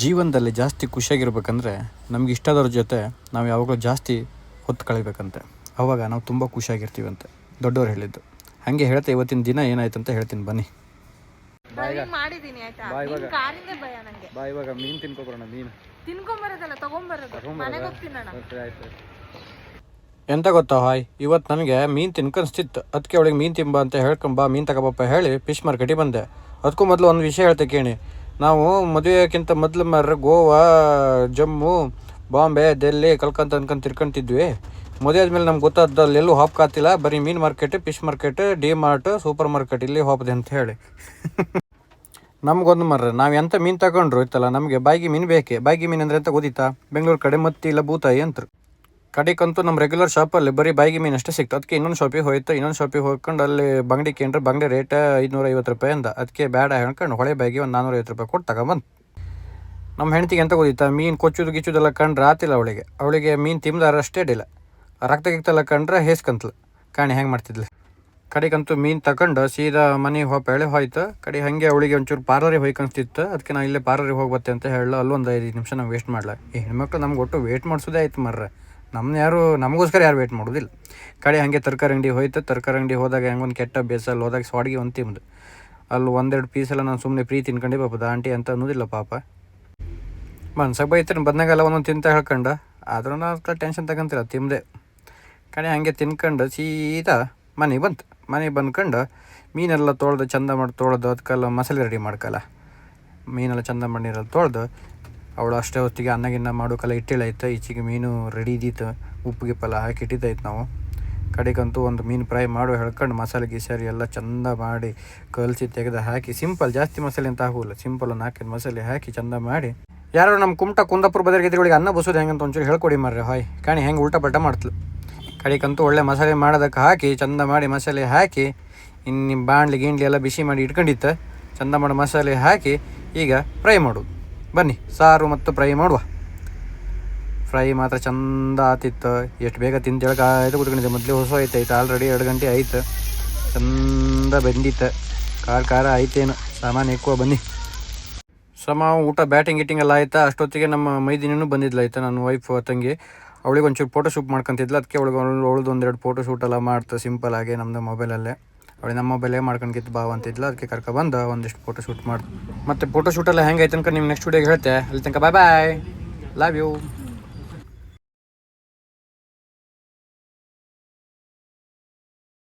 ಜೀವನದಲ್ಲಿ ಜಾಸ್ತಿ ಖುಷಿಯಾಗಿರ್ಬೇಕಂದ್ರೆ ನಮ್ಗೆ ಇಷ್ಟದವ್ರ ಜೊತೆ ನಾವು ಯಾವಾಗಲೂ ಜಾಸ್ತಿ ಹೊತ್ತು ಕಳಿಬೇಕಂತೆ. ಅವಾಗ ನಾವು ತುಂಬ ಖುಷಿಯಾಗಿರ್ತೀವಂತೆ. ದೊಡ್ಡವ್ರು ಹೇಳಿದ್ದು. ಹಾಗೆ ಹೇಳ್ತಾ ಇವತ್ತಿನ ದಿನ ಏನಾಯ್ತು ಅಂತ ಹೇಳ್ತೀನಿ ಬನ್ನಿ. ಡ್ರೈವಿಂಗ್ ಮಾಡಿದೀನಿ ಆಯ್ತಾ? ನಿನ್ ಕಾರಿಂದ ಭಯ ನಂಗೆ. ಬಾ ಇವಾಗ ಮೀನು ತಿನ್ಕೊಬರೋಣ ಮೀನು. ತಿನ್ಕೊಂಬರೋದಲ್ಲ ತಗೊಂಬರೋದು. ಮನೆಗೆ ಹೋಗ್ತೀನಿ ನಾನು ಎಂತ ಗೊತ್ತಾ ಹಾಯ್? ಇವತ್ತು ನನಗೆ ಮೀನು ತಿನ್ಕನ್ಸ್ತಿತ್ತು. ಅದಕ್ಕೆ ಅವಳಿಗೆ ಮೀನು ತಿಂಬ ಅಂತ ಹೇಳ್ಕೊಂಬ ಮೀನು ತಗೋಬಪ್ಪ ಹೇಳಿ ಫಿಶ್ ಮಾರ್ಕೆಟಿಗೆ ಬಂದೆ. ಅದಕ್ಕೂ ಮೊದಲು ಒಂದು ವಿಷಯ ಹೇಳ್ತೆ ಕೇಳಿ. ನಾವು ಮದುವೆಕ್ಕಿಂತ ಮೊದಲು ಮಾರ್ರೆ ಗೋವಾ, ಜಮ್ಮು, ಬಾಂಬೆ ಡೆಲ್ಲಿ ಕಲ್ಕಂತ ಅನ್ಕೊಂಡ್ ತಿರ್ಕೊಂತಿದ್ವಿ. ಮದುವೆ ಆದಮೇಲೆ ನಮ್ಗೆ ಗೊತ್ತಾದ ಹಾಪ್ ಕಾತಿಲ್ಲ. ಬರೀ ಮೀನು market, fish market, D mart, supermarket ಇಲ್ಲಿ ಹೋಪದೆ ಅಂತ ಹೇಳಿ. ನಮ್ಗೊಂದು ಮರ್ರೆ, ನಾವು ಎಂತ ಮೀನು ತಗೊಂಡ್ರು ಇತ್ತಲ್ಲ, ನಮಗೆ ಬಾಯಿಗೆ ಮೀನು ಬೇಕೆ? ಬಾಯಿಗೆ ಮೀನು ಅಂದ್ರೆ ಅಂತ ಗೊತ್ತಿತ್ತಾ? ಬೆಂಗಳೂರು ಕಡೆ ಮತ್ತಿ ಇಲ್ಲ ಬೂತಾಯಿ ಅಂತ ಕಡೆಗಂತೂ ನಮ್ಮ ರೆಗ್ಯುಲರ್ ಶಾಪಲ್ಲಿ ಬರೀ ಬಾಯಿಗೆ ಮೀನು ಅಷ್ಟೇ ಸಿಕ್ತು ಅದಕ್ಕೆ ಇನ್ನೊಂದು ಶಾಪಿಗೆ ಹೋಯ್ತು, ಇನ್ನೊಂದು ಶಾಪಿಗೆ ಹೋಗ್ಕೊಂಡು ಅಲ್ಲಿ ಬಂಗಡಿ ಕೇಂದ್ರ ಬಂಗಡಿ ರೇಟ್ ಐದುನೂರ ಐವತ್ತು ರೂಪಾಯಿ ಅಂದ. ಅದಕ್ಕೆ ಬೇಡ ಹೇಳ್ಕೊಂಡು ಹೊಳೆ ಬಾಯಿಗೆ ಒಂದು ನಾನೂರ ಐವತ್ತು ರೂಪಾಯಿ ಕೊಟ್ಟು ತಗೊಂಬಂದು. ನಮ್ಮ ಹೆಂಡತಿಗೆ ಎಂತ ಗೊತ್ತಿತ್ತ? ಮೀನು ಕೊಚ್ಚುದು ಗಿಚ್ಚುದೆಲ್ಲ ಕಂಡ್ರೆ ಆತಿಲ್ಲ ಅವಳಿಗೆ. ಅವಳಿಗೆ ಮೀನು ತಿಂದಾರ ಅಷ್ಟೇ ಅಡ್ಡಿಲ್ಲ ರಕ್ತ ಗಿಕ್ತಲ್ಲ ಕಂಡ್ರೆ ಹೇಸ್ಕಂತ್ಲು. ಕಾಣಿ ಹೆಂಗೆ ಮಾಡ್ತಿದ್ಲು. ಕಡೆಗಂತೂ ಮೀನು ತಗೊಂಡು ಸೀದಾ ಮನೆ ಹೋಪ ಎಳೆ ಹೋಯ್ತು. ಕಡೆ ಹಾಗೆ ಅವಳಿಗೆ ಒಂಚೂರು ಪಾರ್ಲರಿಗೆ ಹೋಯ್ಕನ್ಸ್ತಿತ್ತು ಅದಕ್ಕೆ ನಾವು ಇಲ್ಲೇ ಪಾರ್ಲರಿಗೆ ಹೋಗ್ಬತ್ತೆ ಅಂತ ಹೇಳಲ್ಲ ಅಲ್ಲೊಂದು ಐದು ನಿಮಿಷ ನಾವು ವೇಸ್ಟ್ ಮಾಡಲ್ಲ ಈ ಹೆಣ್ಮಕ್ಳು ನಮ್ಗೆ ಒಟ್ಟು ವೇಟ್ ಮಾಡಿಸೋದೇ ಆಯ್ತು ಮರ್ರೆ. ನಮ್ಮನ್ನ ಯಾರು, ನಮಗೋಸ್ಕರ ಯಾರು ವೇಟ್ ಮಾಡೋದಿಲ್ಲ. ಕಡೆ ಹಾಗೆ ತರಕಾರಿ ಅಂಗಡಿ ಹೋಯ್ತು, ತರಕಾರಿ ಅಂಗಡಿ ಹೋದಾಗ ಹೆಂಗೊಂದು ಕೆಟ್ಟ ಬೇಸಲ್ಲಿ ಹೋದಾಗ ಸ್ವಾಡಿಗೆ ಒಂದು ತಿಂದು. ಅಲ್ಲಿ ಒಂದೆರಡು ಪೀಸ್ ಎಲ್ಲ ನಾನು ಸುಮ್ಮನೆ ಪ್ರೀತಿ ತಿನ್ಕೊಂಡೆ ಪಾಪದ ಆಂಟಿ ಅಂತ ಅನ್ನೋದಿಲ್ಲ ಪಾಪ. ಮನ್ಸಾಗ ಬೈತಾರೆ ಬಂದಾಗೆಲ್ಲ ಒಂದೊಂದು ತಿಂತ ಹೇಳ್ಕೊಂಡ. ಆದ್ರೂ ನಾನು ಟೆನ್ಷನ್ ತಗೊಂತಿಲ್ಲ ತಿಂದೆ. ಕಡೆ ಹಾಗೆ ತಿನ್ಕೊಂಡು, ಸೀದಾ ಮನೆಗೆ ಬಂತು. ಮನೆಗೆ ಬಂದ್ಕೊಂಡು ಮೀನೆಲ್ಲ ತೊಳೆದು, ಚಂದ ಮಾಡಿ ತೊಳೆದು ಅದಕ್ಕೆಲ್ಲ ಮಸಾಲೆ ರೆಡಿ ಮಾಡ್ಕಲ್ಲ ಮೀನೆಲ್ಲ ಚಂದ ನೀರಲ್ಲಿ ತೊಳೆದು ಅವಳು ಅಷ್ಟೇ ಹೊತ್ತಿಗೆ ಅನ್ನಗಿನ್ನ ಮಾಡೋಕೆಲ್ಲ ಇಟ್ಟಿಳಾಯ್ತು ಈಚೆಗೆ ಮೀನು ರೆಡಿ ಇದ್ದಿತ್ತು. ಉಪ್ಪು ಗಿಪ್ಪೆಲ್ಲ ಹಾಕಿ ಇಟ್ಟಿದ್ದಾಯ್ತು ನಾವು. ಕಡೆಗಂತೂ ಒಂದು ಮೀನು ಫ್ರೈ ಮಾಡೋ ಹೇಳ್ಕೊಂಡು ಮಸಾಲೆ ಗಿಸಾರಿ ಎಲ್ಲ ಚಂದ ಮಾಡಿ ಕಲಸಿ ತೆಗೆದು ಹಾಕಿ ಸಿಂಪಲ್ ಜಾಸ್ತಿ ಮಸಾಲೆ ಅಂತ ಆಗುವಲ್ಲ ಸಿಂಪಲ್ ಒಂದು ಹಾಕಿದ ಮಸಾಲೆ ಹಾಕಿ ಚಂದ ಮಾಡಿ. ಯಾರು ನಮ್ಮ ಕುಮಟ ಕುಂದಾಪುರ ಬದಲಿಗೆ ಅನ್ನ ಬಸೋದು ಹೆಂಗಂತ ಒಂಚೂರು ಹೇಳ್ಕೊಡಿ ಮಾರ್ರೆ. ಹಾಯ್, ಕಾಣಿ ಹೆಂಗೆ ಉಲ್ಟಾ ಪಲ್ಟ ಮಾಡ್ತಲು ಕಡೆಗಂತೂ ಒಳ್ಳೆ ಮಸಾಲೆ ಮಾಡೋದಕ್ಕೆ ಹಾಕಿ, ಚಂದ ಮಾಡಿ ಮಸಾಲೆ ಹಾಕಿ, ಇನ್ನು ಬಾಣ್ಲಿ ಗಿಂಡ್ಲಿ ಎಲ್ಲ ಬಿಸಿ ಮಾಡಿ ಇಟ್ಕೊಂಡಿತ್ತು. ಚಂದ ಮಾಡಿ ಮಸಾಲೆ ಹಾಕಿ, ಈಗ ಫ್ರೈ ಮಾಡೋದು ಬನ್ನಿ, ಸಾರು ಮತ್ತು ಫ್ರೈ ಮಾಡುವ. ಫ್ರೈ ಮಾತ್ರ ಚಂದ ಆತಿತ್ತು. ಎಷ್ಟು ಬೇಗ ತಿಂದು ಆಯ್ತು ಕುಟ್ಕೊಂಡಿದ್ದೆ ಮೊದಲೇ ಹೊಸ ಆಯ್ತಾಯ್ತು ಆಲ್ರೆಡಿ ಎರಡು ಗಂಟೆ ಆಯ್ತು. ಚಂದ ಬೆಂದಿತ್ತು. ಖಾರ ಖಾರ ಆಯ್ತೇನು. ಸಾಮಾನು ಇಕ್ಕುವ ಬನ್ನಿ. ಸಮ, ಊಟ ಬ್ಯಾಟಿಂಗ್ ಗೀಟಿಂಗ್ ಎಲ್ಲ ಆಯ್ತಾ? ಅಷ್ಟೊತ್ತಿಗೆ ನಮ್ಮ ಮೈದಿನೂ ಬಂದಿದ್ಲ ಆಯ್ತಾ ನನ್ನ ವೈಫ್ ತಂಗಿ ಅವಳಿಗೆ ಒಂಚೂರು ಫೋಟೋ ಶೂಟ್ ಮಾಡ್ಕೊತಿದ್ಲು. ಅದಕ್ಕೆ ಅವಳಿಗೆ ಅವಳದು ಎರಡು ಫೋಟೋ ಶೂಟ್ ಎಲ್ಲ ಮಾಡ್ತಾ ಸಿಂಪಲ್ ಆಗಿ ನಮ್ಮದು ಮೊಬೈಲಲ್ಲೇ ಅವಳಿಗೆ ನಮ್ಮ ಮೊಬೈಲೇ ಗೆದ್ದು ಬಾವ ಅಂತಿದ್ಲ ಅದಕ್ಕೆ ಕರ್ಕೊ ಬಂದು ಒಂದಿಷ್ಟು ಫೋಟೋ ಶೂಟ್ ಮಾಡಿ ಮತ್ತು ಫೋಟೋ ಶೂಟೆಲ್ಲ ಹೆಂಗೆ ಅನ್ಕೊಂಡು ನಿಮ್ಮ ನೆಕ್ಸ್ಟ್ ವಿಡಿಯೋಗೆ ಹೇಳ್ತೆ. ಅಲ್ಲಿ ತನಕ ಬಾಯ್ ಬಾಯ್ ಲವ್ ಯು